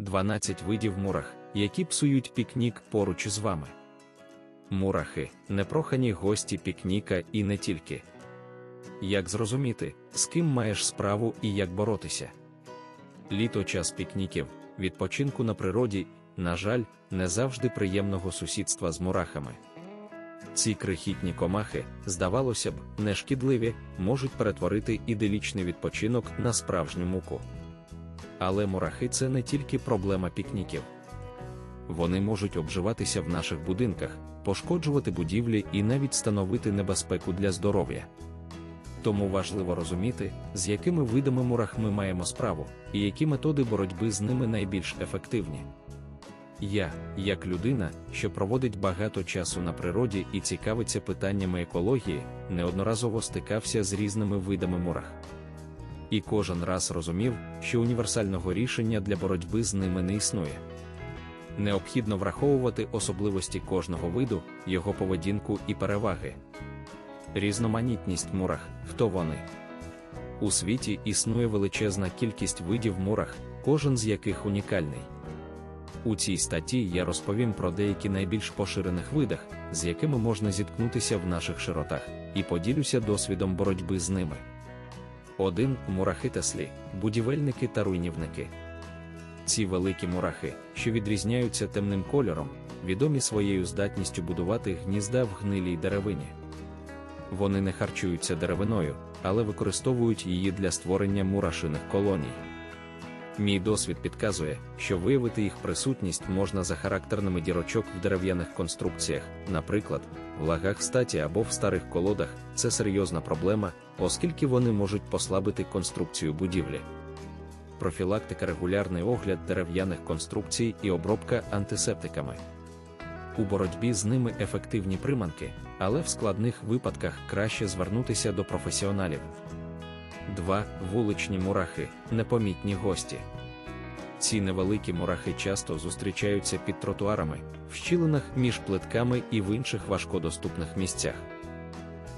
12 видів мурах, які псують пікнік поруч із вами. Мурахи непрохані гості пікніка і не тільки. Як зрозуміти, з ким маєш справу і як боротися? Літо час пікніків, відпочинку на природі, на жаль, не завжди приємного сусідства з мурахами. Ці крихітні комахи, здавалося б, нешкідливі, можуть перетворити іделічний відпочинок на справжню муку. Але мурахи це не тільки проблема пікніків. Вони можуть обживатися в наших будинках, пошкоджувати будівлі і навіть становити небезпеку для здоров'я. Тому важливо розуміти, з якими видами мурах ми маємо справу, і які методи боротьби з ними найбільш ефективні. Я, як людина, що проводить багато часу на природі і цікавиться питаннями екології, неодноразово стикався з різними видами мурах. І кожен раз розумів, що універсального рішення для боротьби з ними не існує. Необхідно враховувати особливості кожного виду, його поведінку і переваги. Різноманітність мурах хто вони? У світі існує величезна кількість видів мурах, кожен з яких унікальний. У цій статті я розповім про деякі найбільш поширених видах, з якими можна зіткнутися в наших широтах, і поділюся досвідом боротьби з ними. 1. Мурахи Теслі, будівельники та руйнівники. Ці великі мурахи, що відрізняються темним кольором, відомі своєю здатністю будувати гнізда в гнилій деревині. Вони не харчуються деревиною, але використовують її для створення мурашиних колоній. Мій досвід підказує, що виявити їх присутність можна за характерними дірочок в дерев'яних конструкціях, наприклад, в лагах статі або в старих колодах, це серйозна проблема, оскільки вони можуть послабити конструкцію будівлі. Профілактика регулярний огляд дерев'яних конструкцій і обробка антисептиками. У боротьбі з ними ефективні приманки, але в складних випадках краще звернутися до професіоналів. 2. Вуличні мурахи непомітні гості. Ці невеликі мурахи часто зустрічаються під тротуарами, в щілинах між плитками і в інших важкодоступних місцях.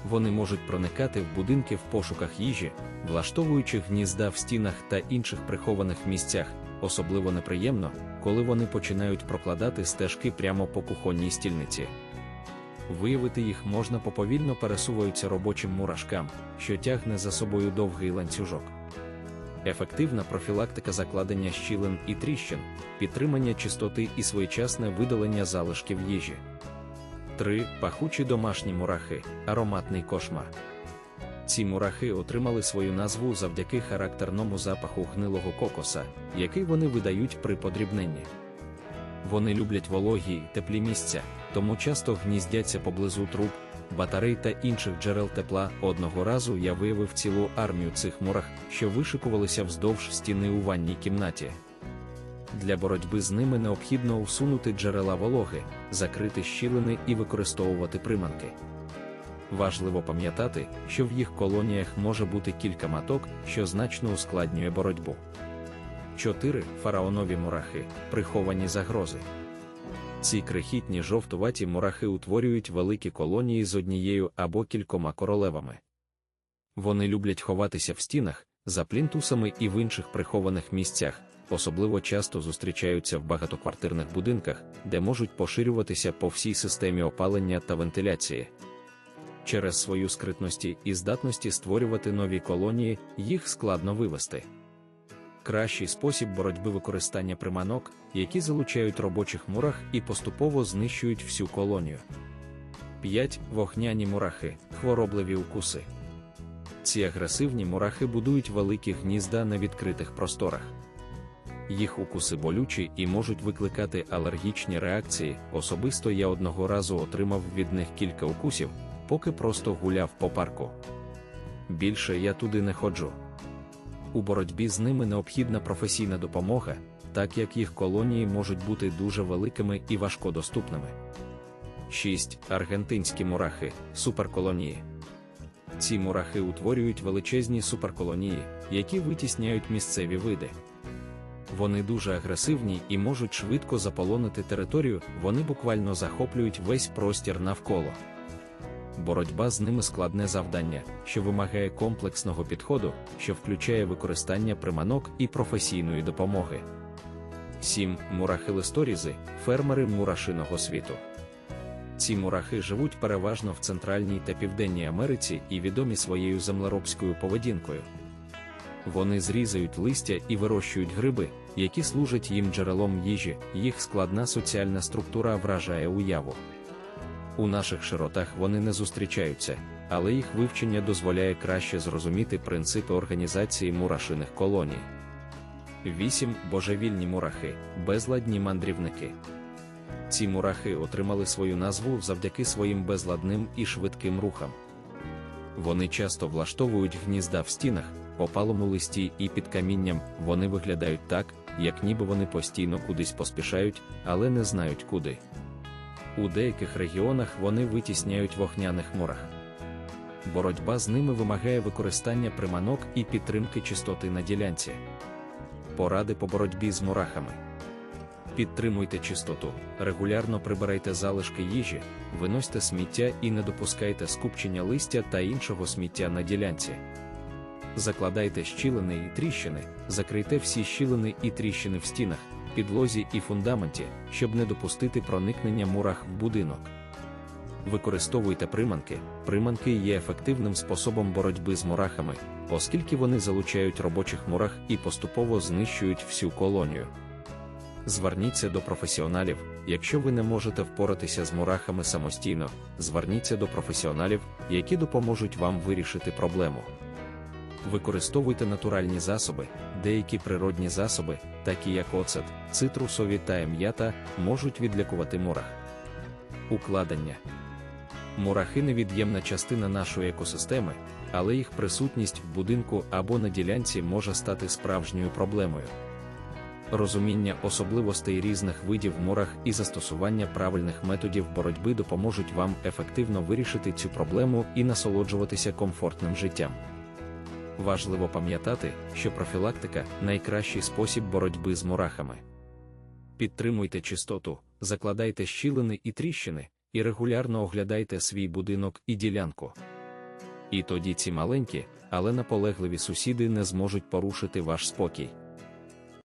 Вони можуть проникати в будинки в пошуках їжі, влаштовуючи гнізда в стінах та інших прихованих місцях, особливо неприємно, коли вони починають прокладати стежки прямо по кухонній стільниці. Виявити їх можна по повільно пересуваються робочим мурашкам, що тягне за собою довгий ланцюжок. Ефективна профілактика закладення щілин і тріщин, підтримання чистоти і своєчасне видалення залишків їжі. 3. Пахучі домашні мурахи, ароматний кошмар. Ці мурахи отримали свою назву завдяки характерному запаху гнилого кокоса, який вони видають при подрібненні. Вони люблять вологі й теплі місця, тому часто гніздяться поблизу труб, батарей та інших джерел тепла. Одного разу я виявив цілу армію цих мурах, що вишикувалися вздовж стіни у ванній кімнаті. Для боротьби з ними необхідно усунути джерела вологи, закрити щілини і використовувати приманки. Важливо пам'ятати, що в їх колоніях може бути кілька маток, що значно ускладнює боротьбу. 4. Фараонові мурахи приховані загрози. Ці крихітні жовтуваті мурахи утворюють великі колонії з однією або кількома королевами. Вони люблять ховатися в стінах, за плінтусами і в інших прихованих місцях, особливо часто зустрічаються в багатоквартирних будинках, де можуть поширюватися по всій системі опалення та вентиляції. Через свою скритності і здатності створювати нові колонії їх складно вивести. Кращий спосіб боротьби використання приманок, які залучають робочих мурах і поступово знищують всю колонію. 5. Вогняні мурахи, хворобливі укуси. Ці агресивні мурахи будують великі гнізда на відкритих просторах. Їх укуси болючі і можуть викликати алергічні реакції. Особисто я одного разу отримав від них кілька укусів, поки просто гуляв по парку. Більше я туди не ходжу. У боротьбі з ними необхідна професійна допомога, так як їх колонії можуть бути дуже великими і важкодоступними. 6. Аргентинські мурахи суперколонії. Ці мурахи утворюють величезні суперколонії, які витісняють місцеві види. Вони дуже агресивні і можуть швидко заполонити територію, вони буквально захоплюють весь простір навколо. Боротьба з ними складне завдання, що вимагає комплексного підходу, що включає використання приманок і професійної допомоги. 7. Мурахи листорізи фермери мурашиного світу. Ці мурахи живуть переважно в Центральній та Південній Америці і відомі своєю землеробською поведінкою. Вони зрізають листя і вирощують гриби, які служать їм джерелом їжі, їх складна соціальна структура вражає уяву. У наших широтах вони не зустрічаються, але їх вивчення дозволяє краще зрозуміти принципи організації мурашиних колоній. 8. Божевільні мурахи, безладні мандрівники. Ці мурахи отримали свою назву завдяки своїм безладним і швидким рухам. Вони часто влаштовують гнізда в стінах, попалому листі і під камінням вони виглядають так, як ніби вони постійно кудись поспішають, але не знають куди. У деяких регіонах вони витісняють вогняних мурах. Боротьба з ними вимагає використання приманок і підтримки чистоти на ділянці. Поради по боротьбі з мурахами. Підтримуйте чистоту, регулярно прибирайте залишки їжі, виносьте сміття і не допускайте скупчення листя та іншого сміття на ділянці. Закладайте щілини і тріщини, закрийте всі щілини і тріщини в стінах, підлозі і фундаменті, щоб не допустити проникнення мурах в будинок. Використовуйте приманки. Приманки є ефективним способом боротьби з мурахами, оскільки вони залучають робочих мурах і поступово знищують всю колонію. Зверніться до професіоналів, якщо ви не можете впоратися з мурахами самостійно, зверніться до професіоналів, які допоможуть вам вирішити проблему. Використовуйте натуральні засоби, деякі природні засоби, такі як оцет, цитрусові та м'ята, можуть відлякувати мурах. Укладення Мурахи невід'ємна частина нашої екосистеми, але їх присутність в будинку або на ділянці може стати справжньою проблемою. Розуміння особливостей різних видів мурах і застосування правильних методів боротьби допоможуть вам ефективно вирішити цю проблему і насолоджуватися комфортним життям. Важливо пам'ятати, що профілактика найкращий спосіб боротьби з мурахами. Підтримуйте чистоту, закладайте щілини і тріщини, і регулярно оглядайте свій будинок і ділянку. І тоді ці маленькі, але наполегливі сусіди не зможуть порушити ваш спокій.